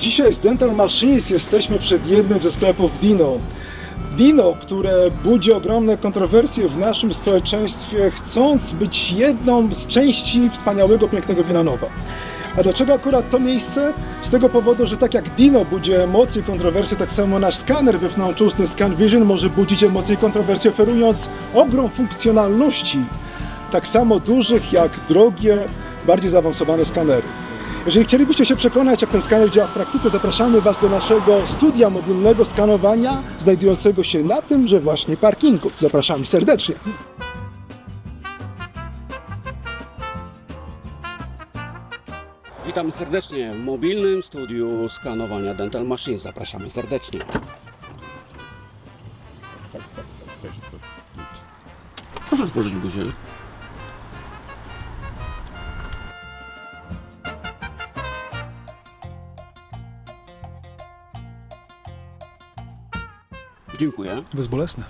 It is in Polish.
Dzisiaj z Dental Machines jesteśmy przed jednym ze sklepów Dino. Dino, które budzi ogromne kontrowersje w naszym społeczeństwie, chcąc być jedną z części wspaniałego, pięknego Wilanowa. A dlaczego akurat to miejsce? Z tego powodu, że tak jak Dino budzi emocje i kontrowersje, tak samo nasz skaner wewnątrzny Scan Vision może budzić emocje i kontrowersje, oferując ogrom funkcjonalności, tak samo dużych jak drogie, bardziej zaawansowane skanery. Jeżeli chcielibyście się przekonać, jak ten skaner działa w praktyce, zapraszamy Was do naszego studia mobilnego skanowania, znajdującego się na tymże właśnie parkingu. Zapraszamy serdecznie. Witamy serdecznie w mobilnym studiu skanowania Dental Machine. Zapraszamy serdecznie. Proszę otworzyć buzię. Dziękuję. Bezbolesne.